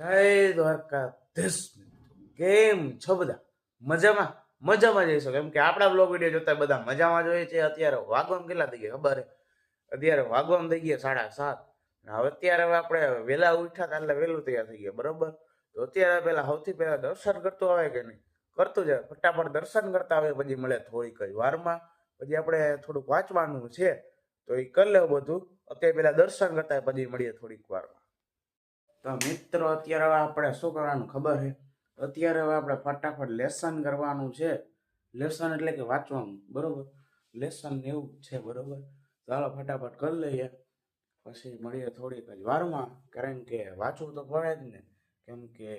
જય દ્વારકાધીશ. કેમ છો બધા? મજામાં? મજામાં જઈશો કેમ કે આપણા બ્લોગ વીડિયો જોતા બધા મજામાં જોઈએ છે. અત્યારે વાગવામ કેટલા થઈ ગયા ખબર અત્યારે વાગવામ થઈ ગયા સાડા સાત. હવે અત્યારે હવે આપણે વહેલા ઉઠ્યા હતા એટલે વહેલું તૈયાર થઈ ગયા, બરોબર? તો અત્યારે પહેલા સૌથી પહેલા દર્શન કરતો આવે કે નહીં? કરતું જાય ફટાફટ દર્શન કરતા આવે, પછી મળે થોડીક કઈ વારમાં. પછી આપણે થોડુંક વાંચવાનું છે, તો એ કરી લેવું બધું. અત્યારે પહેલા દર્શન કરતા પછી મળીએ થોડીક વારમાં. તો મિત્રો, અત્યારે હવે આપણે શું કરવાનું ખબર છે? અત્યારે હવે આપણે ફટાફટ લેસન કરવાનું છે. લેસન એટલે કે વાંચવાનું, બરોબર? લેસન એવું છે, બરોબર? ચાલો ફટાફટ કરી લઈએ. પછી મળીએ થોડીક જ વારમાં, કારણ કે વાંચવું તો પડે જ ને. કેમ કે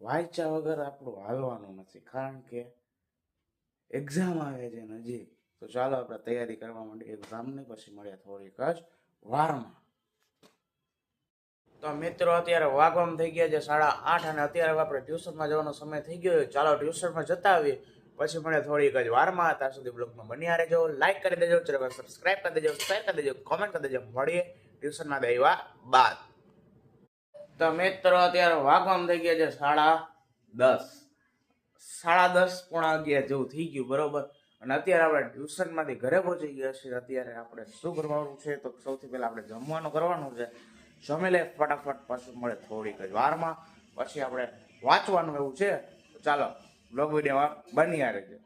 વાંચ્યા વગર આપણું હાલવાનું નથી. કારણ કે એક્ઝામ આવે છે નજીક. તો ચાલો આપણે તૈયારી કરવા માંડીએ એક્ઝામની પછી મળીએ થોડીક જ વારમાં. તો મિત્રો, અત્યારે વાગવામાં થઈ ગયા છે સાડા આઠ અને અત્યારે આપણે ટ્યુશનમાં જવાનો સમય થઈ ગયો ચાલો ટ્યુશનમાં જતા આવીએ. પછી મને થોડીક જ વારમાં ત્યાં સુધી બ્લોગમાં બન્યા રહેજો. લાઇક કરી દેજો, ચેનલ સબસ્ક્રાઇબ કરી દેજો શેર કરી દેજો કોમેન્ટ કરી દેજો. મળીએ ટ્યુશનમાં દેવા બાદ. તો મિત્રો, અત્યારે વાગવામાં થઈ ગયા છે સાડા દસ. સાડા દસ પોણા અગિયાર જેવું થઈ ગયું, બરોબર? અને અત્યારે આપણે ટ્યુશનમાંથી ઘરે પહોંચી ગયા છીએ. અત્યારે આપણે શું કરવાનું છે? તો સૌથી પહેલાં આપણે જમવાનું કરવાનું છે. જમી લે ફટાફટ પછી મળે થોડીક જ વારમાં. પછી આપણે વાંચવાનું એવું છે. ચાલો બ્લોગ વિડીયોમાં બની આવે છે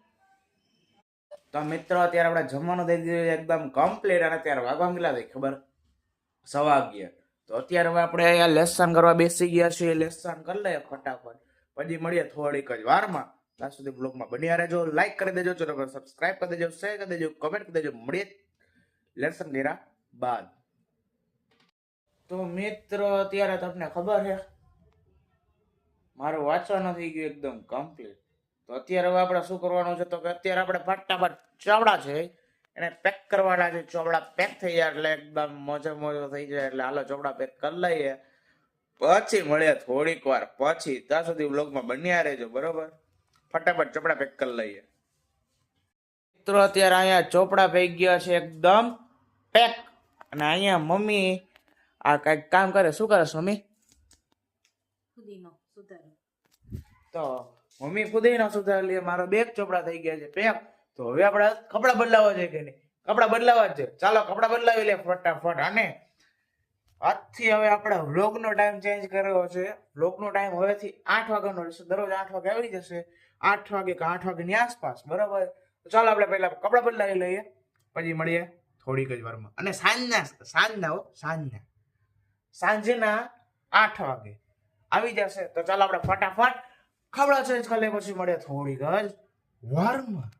તો મિત્રો, અત્યારે આપણે જમવાનું દઈ દીધું એકદમ કમ્પ્લીટ અને ત્યારે વાગવા કેટલા થઈ ખબર? સવા અગિયાર. તો અત્યારે હવે આપણે અહીંયા લેસન કરવા બેસી ગયા છીએ. લેસન કરી લઈએ ફટાફટ. પછી મળીએ થોડીક જ વારમાં. ત્યાં સુધી બ્લોગમાં બન્યા રહેજો. લાઈક કરી દેજો. ચેનલ સબસ્ક્રાઇબ કરી દેજો. શેર કરી દેજો. કમેન્ટ કરી દેજો. મળીએ લેસન કર્યા બાદ. તો મિત્રો, અત્યારે તમને ખબર છે, મારું વાંચવાનું થઈ ગયું એકદમ કમ્પ્લીટ તો અત્યારે હવે આપણે શું કરવાનું છે, તો કે અત્યારે આપણે ફટાફટ ચોવડા છે, એને પેક કરવાના છે, ચોવડા પેક થઈ જાય એટલે એકદમ મોજો મોજો થઈ જાય એટલે હાલો ચોવડા પેક કરી લઈએ. પછી મળીએ થોડીક વાર, પછી ત્યાં સુધી વ્લોગમાં બન્યા રહેજો, બરોબર? ફટાફટ ચોપડા પેક કરી લઈએ. મિત્રો, અત્યારે અહીંયા ચોપડા પેક ગયા છે, એકદમ પેક અને અહીંયા મમ્મી આ કંઈક કામ કરે શું કરે મમ્મી? સુધારો તો મમ્મી ખુદે સુધારી લે મારો બેગ ચોપડા થઈ ગયા છે પેક તો હવે આપણે કપડા બદલાવા છે કે નહીં? કપડા બદલાવા જ છે ચાલો કપડા બદલાવી લે ફટાફટ અને આજથી હવે આપણે વ્લોગનો ટાઈમ ચેન્જ કર્યો છે. વ્લોગનો ટાઈમ હવેથી આઠ વાગ્યાનો રહેશે. દરરોજ આઠ વાગે આવી જશે. આઠ વાગે કે આઠ વાગ્યાની આસપાસ બરાબર? તો ચાલો આપણે પહેલા કપડા બદલાવી લઈએ. પછી મળીએ થોડીક જ વારમાં. અને સાંજના સાંજના હો સાંજના. સાંજના આઠ વાગે. આવી જશે. તો ચાલો આપણે ફટાફટ કપડા ચેન્જ કરી પછી મળે થોડીક જ વારમાં.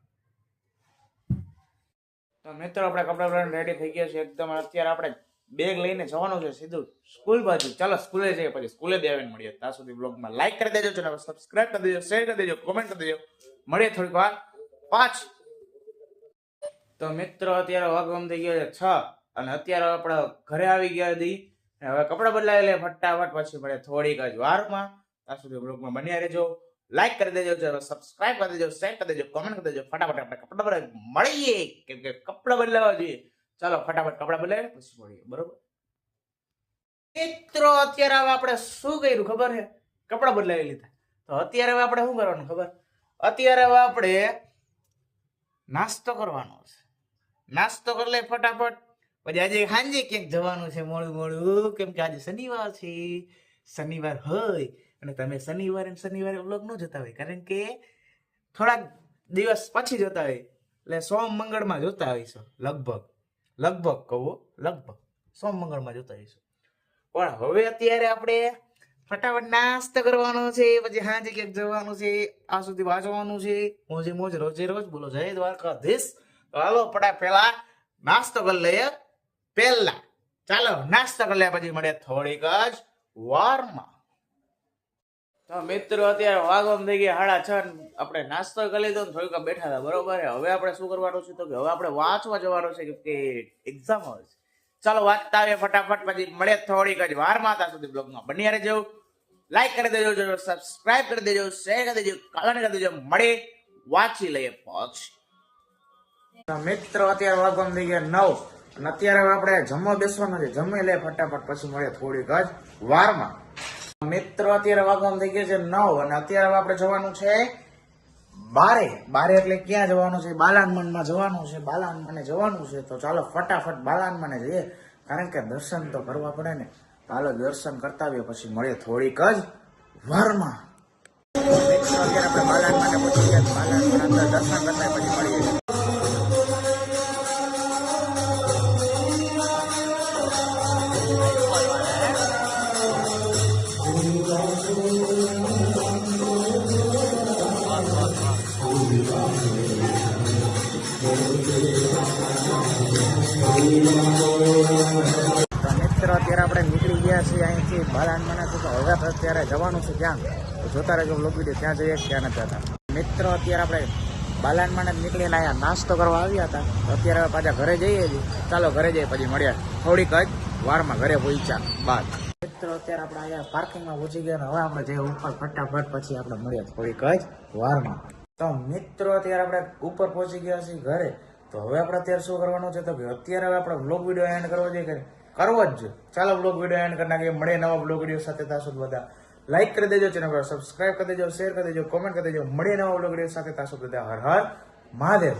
તો મિત્રો, આપણે કપડા બદલાઈને રેડી થઈ ગયા છે એકદમ અત્યારે આપણે બેગ લઈને જવાનું છે સીધું સ્કૂલ બાજુ. ચાલો સ્કૂલે જઈએ પછી. સ્કૂલે જ આવીને મળીએ. ત્યાં સુધી બ્લોગમાં લાઈક કરી દેજો ચેનલ સબસ્ક્રાઇબ કરી દેજો શેર કરી દેજો કોમેન્ટ કરી દેજો. મળીએ થોડીક વાર પાંચ તો મિત્રો, અત્યારે વાગમ થઈ ગયો છે છ અને અત્યારે આપણે ઘરે આવી ગયા હતી હવે કપડા બદલાવી લે ફટાફટ પછી મળે થોડીક જ વારમાં. ત્યાં સુધી બ્લોગમાં બન્યા રહેજો. લાઈક કરી દેજો સબસ્ક્રાઇબ કરી દેજો શેર કરી દેજો કોમેન્ટ કરી દેજો. ફટાફટ આપણે કપડા બદલાવી મળીએ. કેમ કે કપડા બદલાવા જોઈએ. ચાલો ફટાફટ કપડા બદલાવી પછી મળીએ. બરોબર? મિત્રો, અત્યારે હવે આપણે શું કર્યું ખબર છે? કપડા બદલાવી લીધા. તો અત્યારે હવે આપણે શું કરવાનું ખબર? અત્યારે હવે આપણે નાસ્તો કરવાનો છે. નાસ્તો કરી લે ફટાફટ. પછી આજે સાંજે ક્યાંક જવાનું છે મોડું મોડું, કેમ કે આજે શનિવાર છે, શનિવાર હોય અને તમે શનિવારે શનિવારે વ્લોગ ન જોતા હોય, કારણ કે થોડાક દિવસ પછી જોતા હોય, એટલે સોમ મંગળમાં જોતા હોઈશું, લગભગ લગભગ કહું લગભગ, સોમ મંગળમાં જોતા હોઈશું. પણ હવે અત્યારે આપણે ફટાફટ નાસ્તો કરવાનો છે, પછી સાંજે ક્યાંક જવાનું છે, આ સુધી વાંચવાનું છે મોજે મોજ રોજે રોજ બોલો જય દ્વારકાધીશ. તો હાલો પડા પેલા નાસ્તો કરી લઈએ. પહેલા ચાલો નાસ્તો કરી લે પછી મળે થોડીક જ વારમાં. તો મિત્રો અત્યારે વાગમ થઈ ગયા સાડા છ આપણે નાસ્તો કરી લીધો ને થોડીક બેઠા હતા બરોબર હવે આપણે શું કરવાનું છે તો કે હવે આપણે વાંચવા જવાનું છે કે એક્ઝામ હોય છે. ચાલો વાંચતા આવીએ ફટાફટ પછી મળે થોડીક જ વારમાં ત્યાં સુધી બ્લોગમાં. બન્યા રહેજો. લાઈક કરી દેજો સબસ્ક્રાઇબ કરી દેજો શેર કરી દેજો કમેન્ટ કરી દેજો મળે વાંચી લઈએ પછી. તો મિત્રો અત્યારે વાગમ થઈ ગયા નવ. અને અત્યારે આપણે જમવા બેસવાનું છે. જમી લે ફટાફટ, પછી મળે થોડીક જ વારમાં. મિત્રો અત્યારે વાગવાનું થઈ ગયા છે નવ અને અત્યારે આપણે જવાનું છે બારે. બારે એટલે ક્યાં જવાનું છે? બાલાનમનમાં જવાનું છે. બાલાનમને જવાનું છે. તો ચાલો ફટાફટ બાલાનમને જઈએ. કારણ કે દર્શન તો કરવા પડે ને. ચાલો દર્શન કરતા આવીએ, પછી મળીએ થોડીક જ વારમાં. અત્યારે આપણે બાલાનમને પહોંચી ગયા દર્શન કરતા પછી મિત્રો, અત્યારે આપણે નીકળી ગયા છીએ અહીંથી બાલાનમાનાથી તો હવે અત્યારે જવાનું છે ક્યાં તો જોતા રહેજો બ્લોગ વીડિયો ત્યાં જઈએ ત્યાં નથી હતા મિત્રો, અત્યારે આપણે બાલાનમાને નીકળીને અહીંયા નાસ્તો કરવા આવ્યા હતા. અત્યારે પાછા ઘરે જઈએ છીએ. ચાલો, ઘરે જઈએ, પછી મળ્યા. થોડીક જ વારમાં ઘરે પહોંચ્યા બાદ. મિત્રો, અત્યારે આપણે અહીંયા પાર્કિંગમાં પહોંચી ગયા હવે આપણે જે ઉપર ફટાફટ પછી આપણે મળીએ થોડીક જ વારમાં. તો મિત્રો, અત્યારે આપણે ઉપર પહોંચી ગયા છીએ ઘરે. તો હવે આપણે અત્યારે શું કરવાનું છે? તો અત્યારે હવે આપણે બ્લોગ વીડિયો એન્ડ કરવો જોઈએ કરવો જ છે. ચાલો બ્લોગ વીડિયો એન્ડ કરી નાખીએ. મળીએ નવા બ્લોગ વીડિયો સાથે. ત્યાં બધા લાઈક કરી દેજો ચેનલ પર સબસ્ક્રાઇબ કરી દેજો શેર કરી દેજો કોમેન્ટ કરી દેજો. મળીએ નવા બ્લોગ વીડિયો સાથે. ત્યાં બધા હર હર મહાદેવ.